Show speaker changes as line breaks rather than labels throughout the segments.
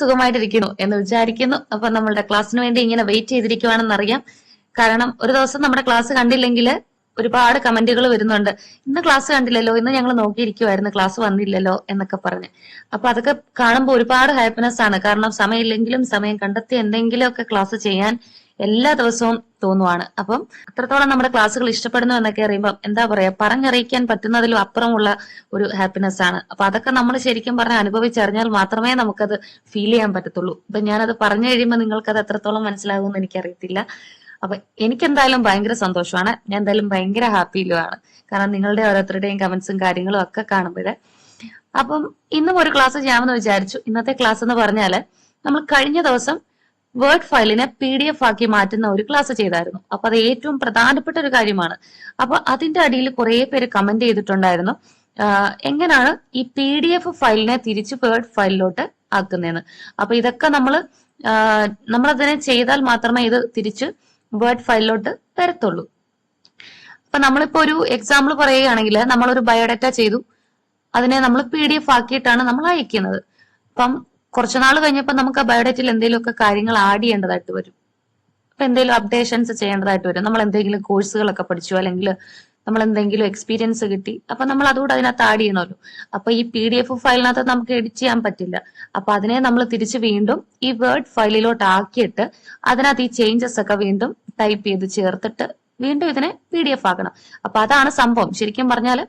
സുഖമായിട്ടിരിക്കുന്നു എന്ന് വിചാരിക്കുന്നു. അപ്പൊ നമ്മളുടെ ക്ലാസ്സിന് വേണ്ടി ഇങ്ങനെ വെയിറ്റ് ചെയ്തിരിക്കുവാണെന്ന് അറിയാം കാരണം ഒരു ദിവസം നമ്മുടെ ക്ലാസ് കണ്ടില്ലെങ്കിൽ ഒരുപാട് കമന്റുകൾ വരുന്നുണ്ട്. ഇന്ന് ക്ലാസ് കണ്ടില്ലല്ലോ ഇന്ന് ഞങ്ങൾ നോക്കിയിരിക്കുവായിരുന്നു ക്ലാസ് വന്നില്ലല്ലോ എന്നൊക്കെ പറഞ്ഞ്. അപ്പൊ അതൊക്കെ കാണുമ്പോൾ ഒരുപാട് ഹാപ്പിനെസ് ആണ്. കാരണം സമയമില്ലെങ്കിലും സമയം കണ്ടെത്തി എന്തെങ്കിലുമൊക്കെ ക്ലാസ് ചെയ്യാൻ എല്ലാ ദിവസവും തോന്നുവാണ്. അപ്പം അത്രത്തോളം നമ്മുടെ ക്ലാസ്സുകൾ ഇഷ്ടപ്പെടുന്നു എന്നൊക്കെ അറിയുമ്പോൾ എന്താ പറയാ പറഞ്ഞറിയിക്കാൻ പറ്റുന്നതിലും അപ്പുറമുള്ള ഒരു ഹാപ്പിനെസ് ആണ്. അപ്പൊ അതൊക്കെ നമ്മൾ ശരിക്കും പറഞ്ഞാൽ അനുഭവിച്ചറിഞ്ഞാൽ മാത്രമേ നമുക്കത് ഫീൽ ചെയ്യാൻ പറ്റത്തുള്ളൂ. ഇപ്പൊ ഞാനത് പറഞ്ഞു കഴിയുമ്പോൾ നിങ്ങൾക്ക് അത് എത്രത്തോളം മനസ്സിലാകുമെന്ന് എനിക്കറിയത്തില്ല. അപ്പൊ എനിക്ക് എന്തായാലും ഭയങ്കര സന്തോഷമാണ്. ഞാൻ എന്തായാലും ഭയങ്കര ഹാപ്പിയിലുമാണ് കാരണം നിങ്ങളുടെ ഓരോരുത്തരുടെയും കമന്റ്സും കാര്യങ്ങളും ഒക്കെ കാണുമ്പോൾ അപ്പം ഇന്നും ഒരു ക്ലാസ് ചെയ്യാമെന്ന് വിചാരിച്ചു. ഇന്നത്തെ ക്ലാസ് എന്ന് പറഞ്ഞാൽ നമ്മൾ കഴിഞ്ഞ ദിവസം വേർഡ് ഫയലിനെ പി ഡി എഫ് ആക്കി മാറ്റുന്ന ഒരു ക്ലാസ് ചെയ്തായിരുന്നു. അപ്പൊ അത് ഏറ്റവും പ്രധാനപ്പെട്ട ഒരു കാര്യമാണ്. അപ്പൊ അതിന്റെ അടിയിൽ കുറെ പേര് കമന്റ് ചെയ്തിട്ടുണ്ടായിരുന്നു. എങ്ങനെയാണ് ഈ പി ഡി എഫ് ഫയലിനെ തിരിച്ച് വേർഡ് ഫയലിലോട്ട് ആക്കുന്നതെന്ന് അപ്പൊ ഇതൊക്കെ നമ്മൾ നമ്മളതിനെ ചെയ്താൽ മാത്രമേ ഇത് തിരിച്ച് വേർഡ് ഫയലിലോട്ട് വരത്തുള്ളൂ. അപ്പൊ നമ്മളിപ്പോ ഒരു എക്സാമ്പിൾ പറയുകയാണെങ്കിൽ നമ്മളൊരു ബയോഡാറ്റ ചെയ്തു. അതിനെ നമ്മൾ പി ഡി എഫ് ആക്കിയിട്ടാണ് നമ്മൾ അയക്കുന്നത്. അപ്പം കുറച്ചു നാൾ കഴിഞ്ഞപ്പോൾ നമുക്ക് ആ ബയോഡേറ്റിൽ എന്തെങ്കിലുമൊക്കെ കാര്യങ്ങൾ ആഡ് ചെയ്യേണ്ടതായിട്ട് വരും. അപ്പൊ എന്തെങ്കിലും അപ്ഡേഷൻസ് ചെയ്യേണ്ടതായിട്ട് വരും. നമ്മൾ എന്തെങ്കിലും കോഴ്സുകളൊക്കെ പഠിച്ചു അല്ലെങ്കിൽ നമ്മൾ എന്തെങ്കിലും എക്സ്പീരിയൻസ് കിട്ടി അപ്പൊ നമ്മൾ അതുകൂടെ അതിനകത്ത് ആഡ് ചെയ്യണമല്ലോ അപ്പൊ ഈ പി ഡി എഫ് ഫയലിനകത്ത് നമുക്ക് എഡിറ്റ് ചെയ്യാൻ പറ്റില്ല. അപ്പൊ അതിനെ നമ്മൾ തിരിച്ച് വീണ്ടും ഈ വേർഡ് ഫയലിലോട്ട് ആക്കിയിട്ട് അതിനകത്ത് ഈ ചേഞ്ചസ് ഒക്കെ വീണ്ടും ടൈപ്പ് ചെയ്ത് ചേർത്തിട്ട് വീണ്ടും ഇതിനെ പി ഡി എഫ് ആക്കണം. അപ്പൊ അതാണ് സംഭവം. ശരിക്കും പറഞ്ഞാൽ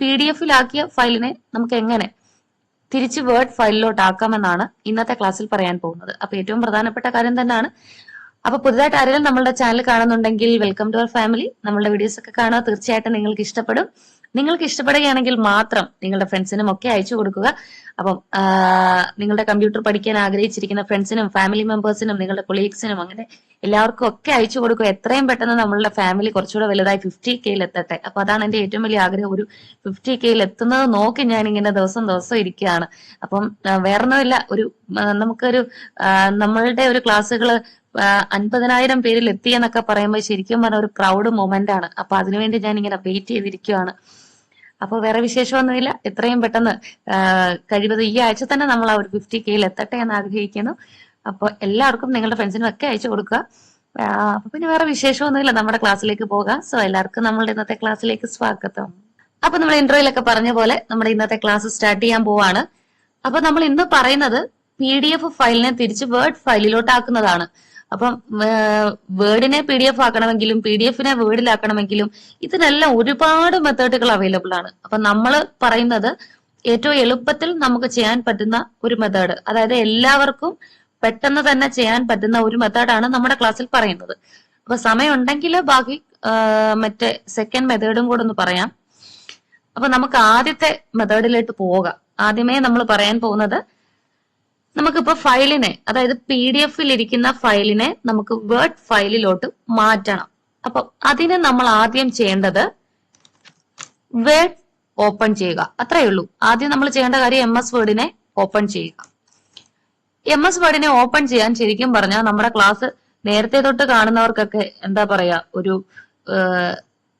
പി ഡി എഫിലാക്കിയ ഫയലിനെ നമുക്ക് എങ്ങനെ തിരിച്ച് വേർഡ് ഫയലിലോട്ട് ആക്കാമെന്നാണ് ഇന്നത്തെ ക്ലാസ്സിൽ പറയാൻ പോകുന്നത്. അപ്പൊ ഏറ്റവും പ്രധാനപ്പെട്ട കാര്യം തന്നെയാണ്. അപ്പൊ പുതുതായിട്ട് ആരെങ്കിലും നമ്മളുടെ ചാനൽ കാണുന്നുണ്ടെങ്കിൽ വെൽക്കം ടു അവർ ഫാമിലി നമ്മളുടെ വീഡിയോസ് ഒക്കെ കാണുക. തീർച്ചയായിട്ടും നിങ്ങൾക്ക് ഇഷ്ടപ്പെടും. നിങ്ങൾക്ക് ഇഷ്ടപ്പെടുകയാണെങ്കിൽ മാത്രം നിങ്ങളുടെ ഫ്രണ്ട്സിനും ഒക്കെ അയച്ചു കൊടുക്കുക. അപ്പം നിങ്ങളുടെ കമ്പ്യൂട്ടർ പഠിക്കാൻ ആഗ്രഹിച്ചിരിക്കുന്ന ഫ്രണ്ട്സിനും ഫാമിലി മെമ്പേഴ്സിനും നിങ്ങളുടെ കൊളീഗ്സിനും അങ്ങനെ എല്ലാവർക്കും ഒക്കെ അയച്ചു കൊടുക്കുക. എത്രയും പെട്ടെന്ന് നമ്മളുടെ ഫാമിലി കുറച്ചുകൂടെ വലുതായി ഫിഫ്റ്റി കെയിൽ എത്തട്ടെ. അപ്പൊ അതാണ് എന്റെ ഏറ്റവും വലിയ ആഗ്രഹം. ഒരു ഫിഫ്റ്റി കെയിൽ എത്തുന്നത് നോക്കി ഞാൻ ഇങ്ങനെ ദിവസം ദിവസം ഇരിക്കുകയാണ്. അപ്പം വേറൊന്നുമില്ല. ഒരു നമുക്കൊരു നമ്മളുടെ ഒരു ക്ലാസ്സുകൾ അൻപതിനായിരം പേരിൽ എത്തിയെന്നൊക്കെ പറയുമ്പോൾ ശരിക്കും പറഞ്ഞ ഒരു പ്രൗഡ് മൊമെന്റ് ആണ്. അപ്പൊ അതിനുവേണ്ടി ഞാൻ ഇങ്ങനെ വെയിറ്റ് ചെയ്തിരിക്കുകയാണ്. അപ്പൊ വേറെ വിശേഷമൊന്നുമില്ല എത്രയും പെട്ടെന്ന് കഴിവത് ഈ ആഴ്ച തന്നെ നമ്മൾ ആ ഒരു ഫിഫ്റ്റി കെയിൽ എത്തട്ടെ എന്ന് ആഗ്രഹിക്കുന്നു. അപ്പോൾ എല്ലാവർക്കും നിങ്ങളുടെ ഫ്രണ്ട്സിനും ഒക്കെ അയച്ചു കൊടുക്കുക. അപ്പൊ പിന്നെ വേറെ വിശേഷമൊന്നുമില്ല നമ്മുടെ ക്ലാസ്സിലേക്ക് പോകാം. സോ എല്ലാവർക്കും നമ്മളുടെ ഇന്നത്തെ ക്ലാസ്സിലേക്ക് സ്വാഗതം. അപ്പൊ നമ്മൾ ഇന്റർവ്യൂലൊക്കെ പറഞ്ഞ പോലെ നമ്മുടെ ഇന്നത്തെ ക്ലാസ് സ്റ്റാർട്ട് ചെയ്യാൻ പോവാണ്. അപ്പൊ നമ്മൾ ഇന്ന് പറയുന്നത് പി ഡി എഫ് ഫയലിനെ തിരിച്ച് വേർഡ് ഫയലിലോട്ട് ആക്കുന്നതാണ്. അപ്പം വേർഡിനെ പി ഡി എഫ് ആക്കണമെങ്കിലും പി ഡി എഫിനെ വേർഡിലാക്കണമെങ്കിലും ഇതിനെല്ലാം ഒരുപാട് മെത്തേഡുകൾ അവൈലബിൾ ആണ്. അപ്പൊ നമ്മൾ പറയുന്നത് ഏറ്റവും എളുപ്പത്തിൽ നമുക്ക് ചെയ്യാൻ പറ്റുന്ന ഒരു മെത്തേഡ്. അതായത് എല്ലാവർക്കും പെട്ടെന്ന് തന്നെ ചെയ്യാൻ പറ്റുന്ന ഒരു മെത്തേഡാണ് നമ്മുടെ ക്ലാസ്സിൽ പറയുന്നത്. അപ്പൊ സമയം ഉണ്ടെങ്കിൽ ബാക്കി മറ്റേ സെക്കൻഡ് മെത്തേഡും കൂടെ ഒന്ന് പറയാം. അപ്പൊ നമുക്ക് ആദ്യത്തെ മെത്തേഡിലോട്ട് പോവുക ആദ്യമേ നമ്മൾ പറയാൻ പോകുന്നത് നമുക്കിപ്പോ ഫയലിനെ അതായത് പി ഡി എഫിൽ ഇരിക്കുന്ന ഫയലിനെ നമുക്ക് വേർഡ് ഫയലിലോട്ട് മാറ്റണം. അപ്പൊ അതിന് നമ്മൾ ആദ്യം ചെയ്യേണ്ടത് വേർഡ് ഓപ്പൺ ചെയ്യുക. അത്രയേ ഉള്ളൂ. ആദ്യം നമ്മൾ ചെയ്യേണ്ട കാര്യം എം എസ് വേർഡിനെ ഓപ്പൺ ചെയ്യുക. എം എസ് വേർഡിനെ ഓപ്പൺ ചെയ്യാൻ ശരിക്കും പറഞ്ഞാൽ നമ്മുടെ ക്ലാസ് നേരത്തെ തൊട്ട് കാണുന്നവർക്കൊക്കെ എന്താ പറയാ ഒരു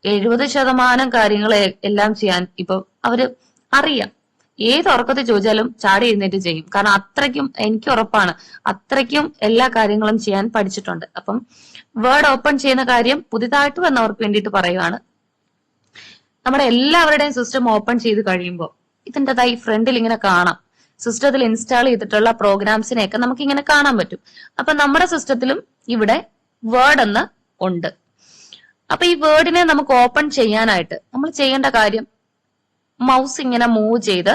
എഴുപത് ശതമാനം കാര്യങ്ങൾ എല്ലാം ചെയ്യാൻ ഇപ്പൊ അവർ അറിയാം. ഏത് ഉറക്കത്തിൽ ചോദിച്ചാലും ചാടി എഴുന്നേറ്റ് ചെയ്യും. കാരണം അത്രയ്ക്കും എനിക്ക് ഉറപ്പാണ്. അത്രയ്ക്കും എല്ലാ കാര്യങ്ങളും ചെയ്യാൻ പഠിച്ചിട്ടുണ്ട്. അപ്പം വേർഡ് ഓപ്പൺ ചെയ്യുന്ന കാര്യം പുതിയതായിട്ട് വന്നവർക്ക് വേണ്ടിയിട്ട് പറയുവാണ്. നമ്മുടെ എല്ലാവരുടെയും സിസ്റ്റം ഓപ്പൺ ചെയ്ത് കഴിയുമ്പോൾ ഇതിന്റെതായി ഫ്രണ്ടിൽ ഇങ്ങനെ കാണാം. സിസ്റ്റത്തിൽ ഇൻസ്റ്റാൾ ചെയ്തിട്ടുള്ള പ്രോഗ്രാംസിനെയൊക്കെ നമുക്ക് ഇങ്ങനെ കാണാൻ പറ്റും. അപ്പൊ നമ്മുടെ സിസ്റ്റത്തിലും ഇവിടെ വേർഡ് എന്ന് ഉണ്ട്. അപ്പൊ ഈ വേർഡിനെ നമുക്ക് ഓപ്പൺ ചെയ്യാനായിട്ട് നമ്മൾ ചെയ്യേണ്ട കാര്യം മൗസ് ഇങ്ങനെ മൂവ് ചെയ്ത്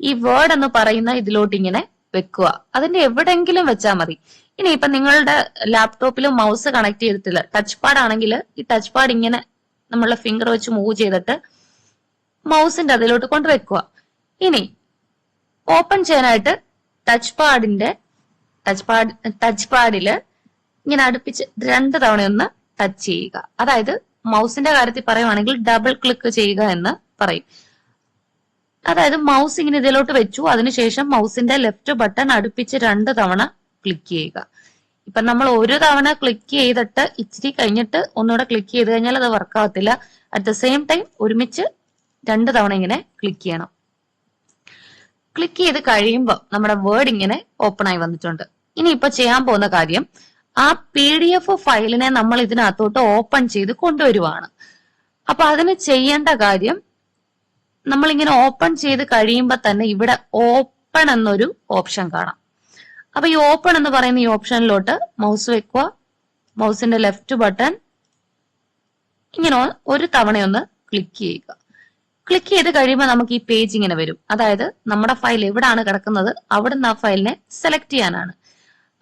ഈ വേർഡ് എന്ന് പറയുന്ന ഇതിലോട്ട് ഇങ്ങനെ വെക്കുക. അതിന്റെ എവിടെങ്കിലും വെച്ചാൽ മതി. ഇനി ഇപ്പൊ നിങ്ങളുടെ ലാപ്ടോപ്പിൽ മൗസ് കണക്ട് ചെയ്തിട്ടില്ല. ടച്ച് പാഡ് ആണെങ്കിൽ ഈ ടച്ച് പാഡ് ഇങ്ങനെ നമ്മളുടെ ഫിംഗർ വെച്ച് മൂവ് ചെയ്തിട്ട് മൗസിന്റെ അതിലോട്ട് കൊണ്ട് വെക്കുക. ഇനി ഓപ്പൺ ചെയ്യാനായിട്ട് ടച്ച് പാഡിന്റെ ടച്ച് പാഡ് ടച്ച് പാഡിൽ ഇങ്ങനെ അടുപ്പിച്ച് രണ്ട് തവണയൊന്ന് ടച്ച് ചെയ്യുക. അതായത് മൗസിന്റെ കാര്യത്തിൽ പറയുവാണെങ്കിൽ ഡബിൾ ക്ലിക്ക് ചെയ്യുക എന്ന് പറയും. അതായത് മൗസ് ഇങ്ങനെ ഇതിലോട്ട് വെച്ചു. അതിനുശേഷം മൗസിന്റെ ലെഫ്റ്റ് ബട്ടൺ അടുപ്പിച്ച് രണ്ട് തവണ ക്ലിക്ക് ചെയ്യുക. ഇപ്പൊ നമ്മൾ ഒരു തവണ ക്ലിക്ക് ചെയ്തിട്ട് ഇച്ചിരി കഴിഞ്ഞിട്ട് ഒന്നുകൂടെ ക്ലിക്ക് ചെയ്ത് കഴിഞ്ഞാൽ അത് വർക്ക് ആവത്തില്ല. അറ്റ് ദ സെയിം ടൈം ഒരുമിച്ച് രണ്ട് തവണ ഇങ്ങനെ ക്ലിക്ക് ചെയ്യണം. ക്ലിക്ക് ചെയ്ത് കഴിയുമ്പോൾ നമ്മുടെ വേർഡ് ഇങ്ങനെ ഓപ്പൺ ആയി വന്നിട്ടുണ്ട്. ഇനി ഇപ്പൊ ചെയ്യാൻ പോകുന്ന കാര്യം ആ പി ഡി എഫ് ഫയലിനെ നമ്മൾ ഇതിനകത്തോട്ട് ഓപ്പൺ ചെയ്ത് കൊണ്ടുവരുവാണ്. അപ്പൊ അതിന് ചെയ്യേണ്ട കാര്യം നമ്മൾ ഇങ്ങനെ ഓപ്പൺ ചെയ്ത് കഴിയുമ്പോൾ തന്നെ ഇവിടെ ഓപ്പൺ എന്നൊരു ഓപ്ഷൻ കാണാം. അപ്പൊ ഈ ഓപ്പൺ എന്ന് പറയുന്ന ഈ ഓപ്ഷനിലോട്ട് മൗസ് വെക്കുക. മൗസിന്റെ ലെഫ്റ്റ് ബട്ടൺ ഇങ്ങനെ ഒരു തവണയൊന്ന് ക്ലിക്ക് ചെയ്യുക. ക്ലിക്ക് ചെയ്ത് കഴിയുമ്പോൾ നമുക്ക് ഈ പേജ് ഇങ്ങനെ വരും. അതായത് നമ്മുടെ ഫയൽ എവിടെയാണ് കിടക്കുന്നത് അവിടുന്ന് ആ ഫയലിനെ സെലക്ട് ചെയ്യാനാണ്.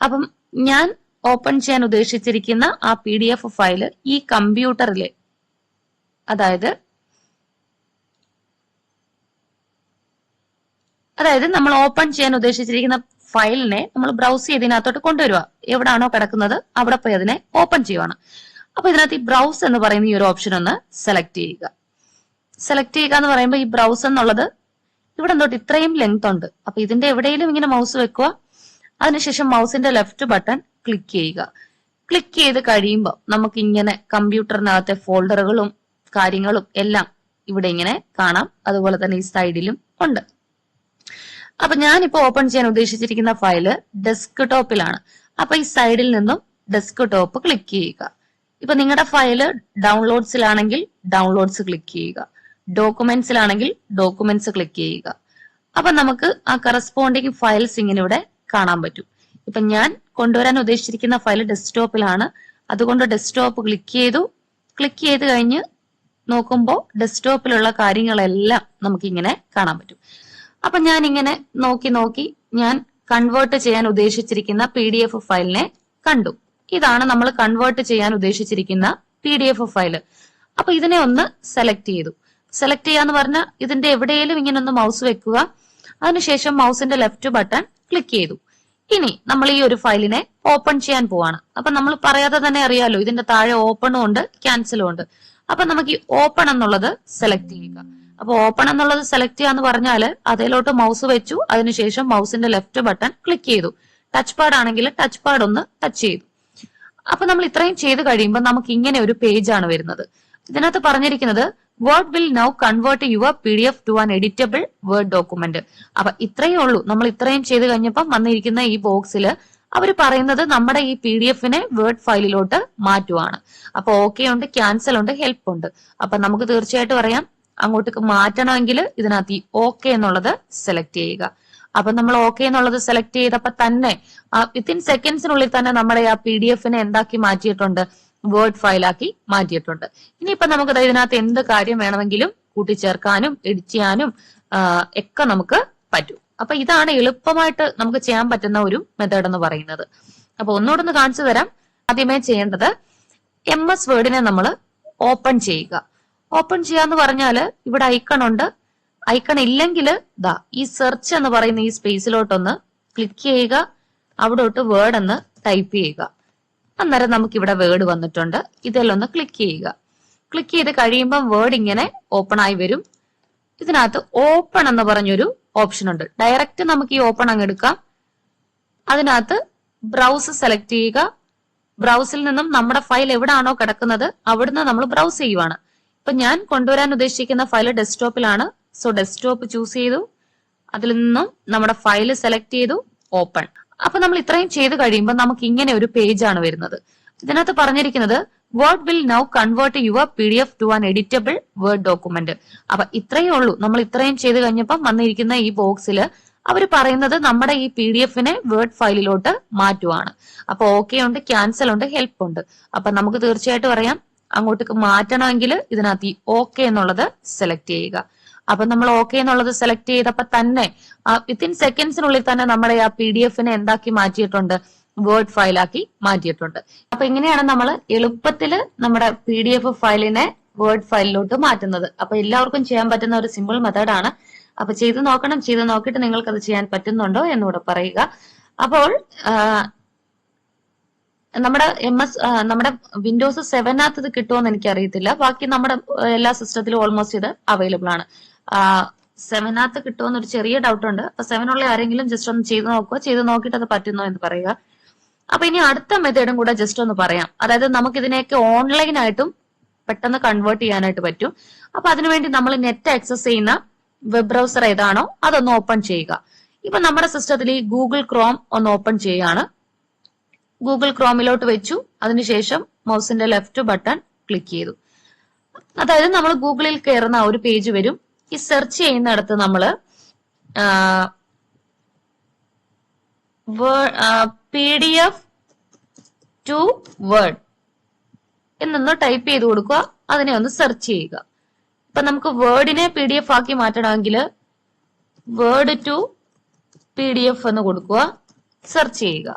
അപ്പം ഞാൻ ഓപ്പൺ ചെയ്യാൻ ഉദ്ദേശിച്ചിരിക്കുന്ന ആ പി ഡി എഫ് ഫയൽ ഈ കമ്പ്യൂട്ടറിലെ അതായത് അതായത് നമ്മൾ ഓപ്പൺ ചെയ്യാൻ ഉദ്ദേശിച്ചിരിക്കുന്ന ഫയലിനെ നമ്മൾ ബ്രൗസ് ചെയ്ത് ഇതിനകത്തോട്ട് കൊണ്ടുവരിക എവിടാണോ കിടക്കുന്നത് അവിടെ പോയി അതിനെ ഓപ്പൺ ചെയ്യുവാണ്. അപ്പൊ ഇതിനകത്ത് ഈ ബ്രൗസ് എന്ന് പറയുന്ന ഈ ഒരു ഓപ്ഷൻ ഒന്ന് സെലക്ട് ചെയ്യുക. സെലക്ട് ചെയ്യുക എന്ന് പറയുമ്പോൾ ഈ ബ്രൗസ് എന്നുള്ളത് ഇവിടെ തൊട്ട് ഇത്രയും ലെങ്ത് ഉണ്ട്. അപ്പൊ ഇതിന്റെ എവിടെയെങ്കിലും ഇങ്ങനെ മൗസ് വെക്കുക അതിനുശേഷം മൗസിന്റെ ലെഫ്റ്റ് ബട്ടൺ ക്ലിക്ക് ചെയ്യുക. ക്ലിക്ക് ചെയ്ത് കഴിയുമ്പോൾ നമുക്ക് ഇങ്ങനെ കമ്പ്യൂട്ടറിനകത്തെ ഫോൾഡറുകളും കാര്യങ്ങളും എല്ലാം ഇവിടെ ഇങ്ങനെ കാണാം. അതുപോലെ തന്നെ ഈ സൈഡിലും ഉണ്ട്. അപ്പൊ ഞാനിപ്പോ ഓപ്പൺ ചെയ്യാൻ ഉദ്ദേശിച്ചിരിക്കുന്ന ഫയൽ ഡെസ്ക് ടോപ്പിലാണ് അപ്പൊ ഈ സൈഡിൽ നിന്നും ഡെസ്ക് ടോപ്പ് ക്ലിക്ക് ചെയ്യുക. ഇപ്പൊ നിങ്ങളുടെ ഫയൽ ഡൗൺലോഡ്സിലാണെങ്കിൽ ഡൗൺലോഡ്സ് ക്ലിക്ക് ചെയ്യുക. ഡോക്യുമെന്റ്സിലാണെങ്കിൽ ഡോക്യുമെന്റ്സ് ക്ലിക്ക് ചെയ്യുക. അപ്പൊ നമുക്ക് ആ കറസ്പോണ്ടിങ് ഫയൽസ് ഇങ്ങനെ ഇവിടെ കാണാൻ പറ്റും. ഇപ്പൊ ഞാൻ കൊണ്ടുവരാൻ ഉദ്ദേശിച്ചിരിക്കുന്ന ഫയൽ ഡെസ്ക്ടോപ്പിലാണ് അതുകൊണ്ട് ഡെസ്ക്ടോപ്പ് ക്ലിക്ക് ചെയ്തു. ക്ലിക്ക് ചെയ്ത് കഴിഞ്ഞ് നോക്കുമ്പോൾ ഡെസ്ക്ടോപ്പിലുള്ള കാര്യങ്ങളെല്ലാം നമുക്ക് ഇങ്ങനെ കാണാൻ പറ്റും. അപ്പൊ ഞാൻ ഇങ്ങനെ നോക്കി നോക്കി ഞാൻ കൺവേർട്ട് ചെയ്യാൻ ഉദ്ദേശിച്ചിരിക്കുന്ന പി ഡി എഫ് ഫയലിനെ കണ്ടു. ഇതാണ് നമ്മൾ കൺവേർട്ട് ചെയ്യാൻ ഉദ്ദേശിച്ചിരിക്കുന്ന പി ഡി എഫ് ഫയൽ അപ്പൊ ഇതിനെ ഒന്ന് സെലക്ട് ചെയ്തു. സെലക്ട് ചെയ്യാന്ന് പറഞ്ഞാൽ ഇതിന്റെ എവിടെയെങ്കിലും ഇങ്ങനെ ഒന്ന് മൗസ് വെക്കുക. അതിനുശേഷം മൗസിന്റെ ലെഫ്റ്റ് ബട്ടൺ ക്ലിക്ക് ചെയ്തു. ഇനി നമ്മൾ ഈ ഒരു ഫയലിനെ ഓപ്പൺ ചെയ്യാൻ പോവാണ്. അപ്പൊ നമ്മൾ പറയാതെ തന്നെ അറിയാലോ ഇതിന്റെ താഴെ ഓപ്പണും ഉണ്ട് ക്യാൻസലും ഉണ്ട്. അപ്പൊ നമുക്ക് ഈ ഓപ്പൺ എന്നുള്ളത് സെലക്ട് ചെയ്യുക. അപ്പൊ ഓപ്പൺ എന്നുള്ളത് സെലക്ട് ചെയ്യാന്ന് പറഞ്ഞാൽ അതിലോട്ട് മൗസ് വെച്ചു. അതിനുശേഷം മൗസിന്റെ ലെഫ്റ്റ് ബട്ടൺ ക്ലിക്ക് ചെയ്തു. ടച്ച് പാഡ് ആണെങ്കിൽ ടച്ച് പാഡ് ഒന്ന് ടച്ച് ചെയ്തു. അപ്പൊ നമ്മൾ ഇത്രയും ചെയ്ത് കഴിയുമ്പോൾ നമുക്ക് ഇങ്ങനെ ഒരു പേജ് ആണ് വരുന്നത്. ഇതിനകത്ത് പറഞ്ഞിരിക്കുന്നത് word will now convert your P D F to an editable word document അപ്പൊ ഇത്രയേ ഉള്ളൂ. നമ്മൾ ഇത്രയും ചെയ്ത് കഴിഞ്ഞപ്പം വന്നിരിക്കുന്ന ഈ ബോക്സിൽ അവർ പറയുന്നത് നമ്മുടെ ഈ പി ഡി എഫിനെ വേർഡ് ഫയലിലോട്ട് മാറ്റുവാണ്. അപ്പൊ ഓക്കെ ഉണ്ട് ക്യാൻസൽ ഉണ്ട് ഹെൽപ്പ് ഉണ്ട്. അപ്പൊ നമുക്ക് തീർച്ചയായിട്ടും അറിയാം അങ്ങോട്ടേക്ക് മാറ്റണമെങ്കിൽ ഇതിനകത്ത് ഈ ഓക്കെ എന്നുള്ളത് സെലക്ട് ചെയ്യുക. അപ്പൊ നമ്മൾ ഓക്കെ എന്നുള്ളത് സെലക്ട് ചെയ്തപ്പോ തന്നെ വിത്തിൻ സെക്കൻഡ്സിനുള്ളിൽ തന്നെ നമ്മുടെ ആ പി ഡി എഫിനെ എന്താക്കി മാറ്റിയിട്ടുണ്ട്? വേർഡ് ഫയലാക്കി മാറ്റിയിട്ടുണ്ട്. ഇനിയിപ്പോ നമുക്ക് ഇതിനകത്ത് എന്ത് കാര്യം വേണമെങ്കിലും കൂട്ടിച്ചേർക്കാനും എഡിറ്റ് ചെയ്യാനും ഒക്കെ നമുക്ക് പറ്റും. അപ്പൊ ഇതാണ് എളുപ്പമായിട്ട് നമുക്ക് ചെയ്യാൻ പറ്റുന്ന ഒരു മെത്തേഡ് എന്ന് പറയുന്നത്. അപ്പൊ ഒന്നുകൂടെ ഒന്ന് കാണിച്ചു തരാം. ആദ്യമേ ചെയ്യേണ്ടത് എം എസ് വേർഡിനെ നമ്മൾ ഓപ്പൺ ചെയ്യുക. ഓപ്പൺ ചെയ്യാന്ന് പറഞ്ഞാൽ ഇവിടെ ഐക്കൺ ഉണ്ട്. ഐക്കൺ ഇല്ലെങ്കിൽ ദാ ഈ സെർച്ച് എന്ന് പറയുന്ന ഈ സ്പേസിലോട്ടൊന്ന് ക്ലിക്ക് ചെയ്യുക. അവിടോട്ട് വേർഡ് എന്ന് ടൈപ്പ് ചെയ്യുക. അന്നേരം നമുക്ക് ഇവിടെ വേർഡ് വന്നിട്ടുണ്ട്. ഇതെല്ലാം ഒന്ന് ക്ലിക്ക് ചെയ്യുക. ക്ലിക്ക് ചെയ്ത് കഴിയുമ്പം വേർഡ് ഇങ്ങനെ ഓപ്പൺ ആയി വരും. ഇതിനകത്ത് ഓപ്പൺ എന്ന് പറഞ്ഞൊരു ഓപ്ഷൻ ഉണ്ട്. ഡയറക്റ്റ് നമുക്ക് ഈ ഓപ്പൺ അങ്ങ് എടുക്കാം. അതിനകത്ത് ബ്രൗസ് സെലക്ട് ചെയ്യുക. ബ്രൗസിൽ നിന്നും നമ്മുടെ ഫയൽ എവിടെയാണോ കിടക്കുന്നത് അവിടുന്ന് നമ്മൾ ബ്രൗസ് ചെയ്യുവാണ്. ഇപ്പൊ ഞാൻ കൊണ്ടുവരാൻ ഉദ്ദേശിക്കുന്ന ഫയൽ ഡെസ്ക്ടോപ്പിലാണ് സോ ഡെസ്ക്ടോപ്പ് ചൂസ് ചെയ്തു. അതിൽ നിന്നും നമ്മുടെ ഫയൽ സെലക്ട് ചെയ്തു ഓപ്പൺ അപ്പൊ നമ്മൾ ഇത്രയും ചെയ്ത് കഴിയുമ്പോൾ നമുക്ക് ഇങ്ങനെ ഒരു പേജ് ആണ് വരുന്നത്. ഇതിനകത്ത് പറഞ്ഞിരിക്കുന്നത് word will now convert your P D F to an editable word document അപ്പൊ ഇത്രയേ ഉള്ളൂ. നമ്മൾ ഇത്രയും ചെയ്ത് കഴിഞ്ഞപ്പം വന്നിരിക്കുന്ന ഈ ബോക്സിൽ അവർ പറയുന്നത് നമ്മുടെ ഈ പി ഡി എഫിനെ വേർഡ് ഫയലിലോട്ട് മാറ്റുവാണ്. അപ്പൊ ഓക്കെ ഉണ്ട് ക്യാൻസൽ ഉണ്ട് ഹെൽപ്പ് ഉണ്ട്. അപ്പൊ നമുക്ക് തീർച്ചയായിട്ടും അറിയാം അങ്ങോട്ടേക്ക് മാറ്റണമെങ്കിൽ ഇതിനകത്ത് ഈ ഓക്കെ എന്നുള്ളത് സെലക്ട് ചെയ്യുക. അപ്പൊ നമ്മൾ ഓക്കെ എന്നുള്ളത് സെലക്ട് ചെയ്തപ്പോ തന്നെ വിത്തിൻ സെക്കൻഡ്സിനുള്ളിൽ തന്നെ നമ്മുടെ ആ പി ഡി എഫിനെ എന്താക്കി മാറ്റിയിട്ടുണ്ട്? വേർഡ് ഫയലാക്കി മാറ്റിയിട്ടുണ്ട്. അപ്പൊ ഇങ്ങനെയാണ് നമ്മൾ എളുപ്പത്തിൽ നമ്മുടെ പി ഡി എഫ് ഫയലിനെ വേർഡ് ഫയലിലോട്ട് മാറ്റുന്നത്. അപ്പൊ എല്ലാവർക്കും ചെയ്യാൻ പറ്റുന്ന ഒരു സിമ്പിൾ മെത്തേഡാണ് അപ്പൊ ചെയ്ത് നോക്കണം. ചെയ്ത് നോക്കിയിട്ട് നിങ്ങൾക്ക് അത് ചെയ്യാൻ പറ്റുന്നുണ്ടോ എന്നുകൂടെ പറയുക. അപ്പോൾ നമ്മുടെ എം എസ് നമ്മുടെ വിൻഡോസ് സെവനകത്ത് ഇത് കിട്ടുമോന്ന് എനിക്ക് അറിയത്തില്ല ബാക്കി നമ്മുടെ എല്ലാ സിസ്റ്റത്തിലും ഓൾമോസ്റ്റ് ഇത് അവൈലബിൾ ആണ്. സെവനകത്ത് കിട്ടുമോ എന്നൊരു ചെറിയ ഡൗട്ട് ഉണ്ട്. അപ്പൊ ഉള്ള ആരെങ്കിലും ജസ്റ്റ് ഒന്ന് ചെയ്ത് നോക്കുക ചെയ്ത് നോക്കിയിട്ട് അത് പറ്റുന്നോ എന്ന് പറയുക. അപ്പൊ ഇനി അടുത്ത മെത്തേഡും കൂടെ ജസ്റ്റ് ഒന്ന് പറയാം. അതായത് നമുക്ക് ഇതിനെയൊക്കെ ഓൺലൈൻ ആയിട്ടും പെട്ടെന്ന് കൺവേർട്ട് ചെയ്യാനായിട്ട് പറ്റും. അപ്പൊ അതിനുവേണ്ടി നമ്മൾ നെറ്റ് ആക്സസ് ചെയ്യുന്ന വെബ് ബ്രൗസർ ഏതാണോ അതൊന്ന് ഓപ്പൺ ചെയ്യുക. ഇപ്പൊ നമ്മുടെ സിസ്റ്റത്തിൽ ഈ ഗൂഗിൾ ക്രോം ഒന്ന് ഓപ്പൺ ചെയ്യാണ് ഗൂഗിൾ ക്രോമിലോട്ട് വെച്ചു. അതിനുശേഷം മൗസിന്റെ ലെഫ്റ്റ് ബട്ടൺ ക്ലിക്ക് ചെയ്തു. അതായത് നമ്മൾ ഗൂഗിളിൽ കയറുന്ന ഒരു പേജ് വരും. ഈ സെർച്ച് ചെയ്യുന്നിടത്ത് നമ്മൾ P D F to word എന്നൊന്ന് ടൈപ്പ് ചെയ്ത് കൊടുക്കുക. അതിനെ ഒന്ന് സെർച്ച് ചെയ്യുക. ഇപ്പൊ നമുക്ക് വേർഡിനെ പി ഡി എഫ് ആക്കി മാറ്റണമെങ്കിൽ word to P D F എന്ന് കൊടുക്കുക. സെർച്ച് ചെയ്യുക.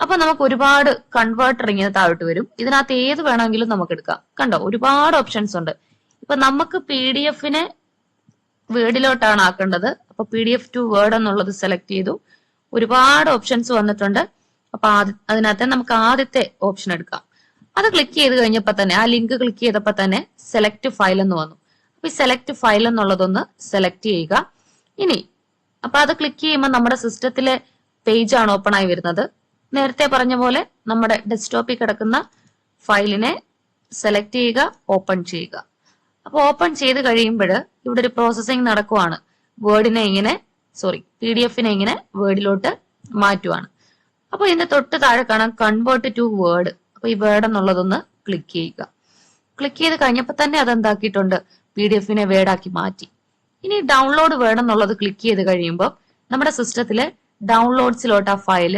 അപ്പൊ നമുക്ക് ഒരുപാട് കൺവേർട്ടർ ഇങ്ങനെ താഴോട്ട് വരും. ഇതിനകത്ത് ഏത് വേണമെങ്കിലും നമുക്ക് എടുക്കാം. കണ്ടോ? ഒരുപാട് ഓപ്ഷൻസ് ഉണ്ട്. ഇപ്പൊ നമുക്ക് പി ഡി എഫിനെ വേർഡിലോട്ടാണ് ആക്കേണ്ടത്. അപ്പൊ P D F to word എന്നുള്ളത് സെലക്ട് ചെയ്തു. ഒരുപാട് ഓപ്ഷൻസ് വന്നിട്ടുണ്ട്. അപ്പൊ ആദ്യ അതിനകത്ത് നമുക്ക് ആദ്യത്തെ ഓപ്ഷൻ എടുക്കാം. അത് ക്ലിക്ക് ചെയ്ത് കഴിഞ്ഞപ്പോ തന്നെ ആ ലിങ്ക് ക്ലിക്ക് ചെയ്തപ്പോ തന്നെ സെലക്ട് ഫയൽ എന്ന് വന്നു. അപ്പൊ ഈ സെലക്ട് ഫയൽ എന്നുള്ളതൊന്ന് സെലക്ട് ചെയ്യുക. ഇനി അപ്പൊ അത് ക്ലിക്ക് ചെയ്യുമ്പോൾ നമ്മുടെ സിസ്റ്റത്തിലെ പേജ് ആണ് ഓപ്പൺ ആയി വരുന്നത്. നേരത്തെ പറഞ്ഞ പോലെ നമ്മുടെ ഡെസ്ക്ടോപ്പിൽ കിടക്കുന്ന ഫയലിനെ സെലക്ട് ചെയ്യുക ഓപ്പൺ ചെയ്യുക. അപ്പോൾ ഓപ്പൺ ചെയ്ത് കഴിയുമ്പോൾ ഇവിടെ ഒരു പ്രോസസ്സിംഗ് നടക്കുവാണ്. വേർഡിനെ ഇങ്ങനെ സോറി പി ഡി എഫിനെ ഇങ്ങനെ വേർഡിലോട്ട് മാറ്റുവാണ്. അപ്പൊ ഇതിന്റെ തൊട്ട് താഴെ കാണാം കൺവേർട്ട് ടു വേർഡ് അപ്പൊ ഈ വേർഡ് എന്നുള്ളതൊന്ന് ക്ലിക്ക് ചെയ്യുക. ക്ലിക്ക് ചെയ്ത് കഴിഞ്ഞപ്പോൾ തന്നെ അത് എന്താക്കിയിട്ടുണ്ട്? പി ഡി എഫിനെ വേർഡാക്കി മാറ്റി. ഇനി ഡൗൺലോഡ് വേർഡ് എന്നുള്ളത് ക്ലിക്ക് ചെയ്ത് കഴിയുമ്പോൾ നമ്മുടെ സിസ്റ്റത്തിലെ ഡൗൺലോഡ്സിലോട്ട് ആ ഫയൽ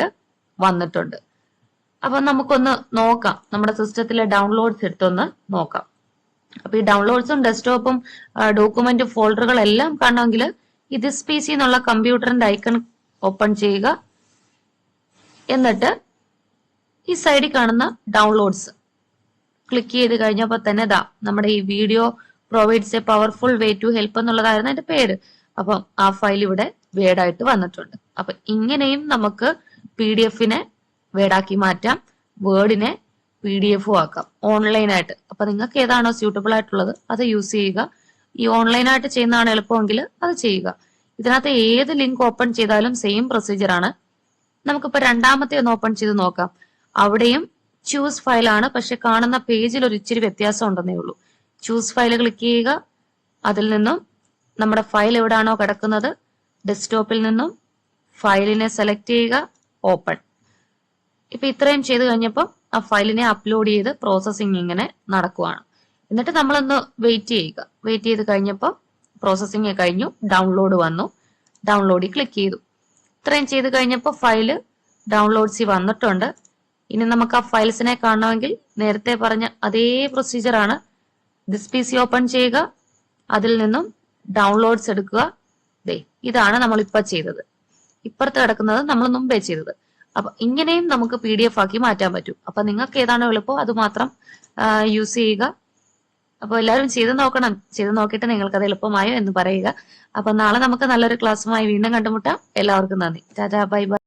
വന്നിട്ടുണ്ട്. അപ്പൊ നമുക്കൊന്ന് നോക്കാം. നമ്മുടെ സിസ്റ്റത്തിലെ ഡൗൺലോഡ്സ് എടുത്തൊന്ന് നോക്കാം. അപ്പൊ ഈ ഡൗൺലോഡ്സും ഡെസ്ക്ടോപ്പും ഡോക്യുമെന്റ് ഫോൾഡറുകളെല്ലാം കാണണമെങ്കിൽ ഈ ദിസ് പി സി എന്നുള്ള കമ്പ്യൂട്ടറിന്റെ ഐക്കൺ ഓപ്പൺ ചെയ്യുക. എന്നിട്ട് ഈ സൈഡിൽ കാണുന്ന ഡൗൺലോഡ്സ് ക്ലിക്ക് ചെയ്ത് കഴിഞ്ഞപ്പോൾ തന്നെ ഇതാ നമ്മുടെ ഈ video provides a powerful way to help എന്നുള്ളതായിരുന്നു അതിന്റെ പേര്. അപ്പം ആ ഫയൽ ഇവിടെ വേഡായിട്ട് വന്നിട്ടുണ്ട്. അപ്പൊ ഇങ്ങനെയും നമുക്ക് പി ഡി എഫിനെ വേർഡാക്കി മാറ്റാം. വേർഡിനെ പി ഡി എഫും ആക്കാം. ഓൺലൈനായിട്ട് അപ്പൊ നിങ്ങൾക്ക് ഏതാണോ സ്യൂട്ടബിൾ ആയിട്ടുള്ളത് അത് യൂസ് ചെയ്യുക. ഈ ഓൺലൈനായിട്ട് ചെയ്യുന്നതാണ് എളുപ്പമെങ്കിൽ അത് ചെയ്യുക. ഇതിനകത്ത് ഏത് ലിങ്ക് ഓപ്പൺ ചെയ്താലും സെയിം പ്രൊസീജിയർ ആണ്. നമുക്കിപ്പോ രണ്ടാമത്തെ ഒന്ന് ഓപ്പൺ ചെയ്ത് നോക്കാം. അവിടെയും ചൂസ് ഫയൽ ആണ്. പക്ഷെ കാണുന്ന പേജിൽ ഒരു ഇച്ചിരി വ്യത്യാസം ഉണ്ടെന്നേ ഉള്ളൂ. ചൂസ് ഫയൽ ക്ലിക്ക് ചെയ്യുക. അതിൽ നിന്നും നമ്മുടെ ഫയൽ എവിടാണോ കിടക്കുന്നത്? ഡെസ്ക്ടോപ്പിൽ നിന്നും ഫയലിനെ സെലക്ട് ചെയ്യുക. ഓപ്പൺ. ഇപ്പൊ ഇത്രയും ചെയ്ത് കഴിഞ്ഞപ്പോൾ ആ ഫയലിനെ അപ്ലോഡ് ചെയ്ത് പ്രോസസ്സിംഗ് ഇങ്ങനെ നടക്കുവാണ്. എന്നിട്ട് നമ്മളൊന്ന് വെയിറ്റ് ചെയ്യുക. വെയിറ്റ് ചെയ്ത് കഴിഞ്ഞപ്പോൾ പ്രോസസ്സിംഗ് കഴിഞ്ഞു ഡൗൺലോഡ് വന്നു. ഡൗൺലോഡിൽ ക്ലിക്ക് ചെയ്തു. ഇത്രയും ചെയ്ത് കഴിഞ്ഞപ്പോൾ ഫയൽ ഡൗൺലോഡ്സിൽ വന്നിട്ടുണ്ട്. ഇനി നമുക്ക് ആ ഫയൽസിനെ കാണണമെങ്കിൽ നേരത്തെ പറഞ്ഞ അതേ പ്രൊസീജിയർ ആണ്. ദിസ് പി സി ഓപ്പൺ ചെയ്യുക. അതിൽ നിന്നും ഡൗൺലോഡ്സ് എടുക്കുക. ദേ ഇതാണ് നമ്മൾ ഇപ്പൊ ചെയ്തത്. ഇപ്പുറത്ത് കിടക്കുന്നത് നമ്മൾ മുമ്പേ ചെയ്തത്. അപ്പൊ ഇങ്ങനെയും നമുക്ക് പി ഡി എഫ് ആക്കി മാറ്റാൻ പറ്റും. അപ്പൊ നിങ്ങൾക്ക് ഏതാണോ എളുപ്പം അത് മാത്രം യൂസ് ചെയ്യുക. അപ്പൊ എല്ലാവരും ചെയ്ത് നോക്കണം. ചെയ്ത് നോക്കിയിട്ട് നിങ്ങൾക്ക് അത് എളുപ്പമായോ എന്ന് പറയുക. അപ്പൊ നാളെ നമുക്ക് നല്ലൊരു ക്ലാസ്സുമായി വീണ്ടും കണ്ടുമുട്ടാം. എല്ലാവർക്കും നന്ദി. ടാറ്റാ ബൈ ബൈ.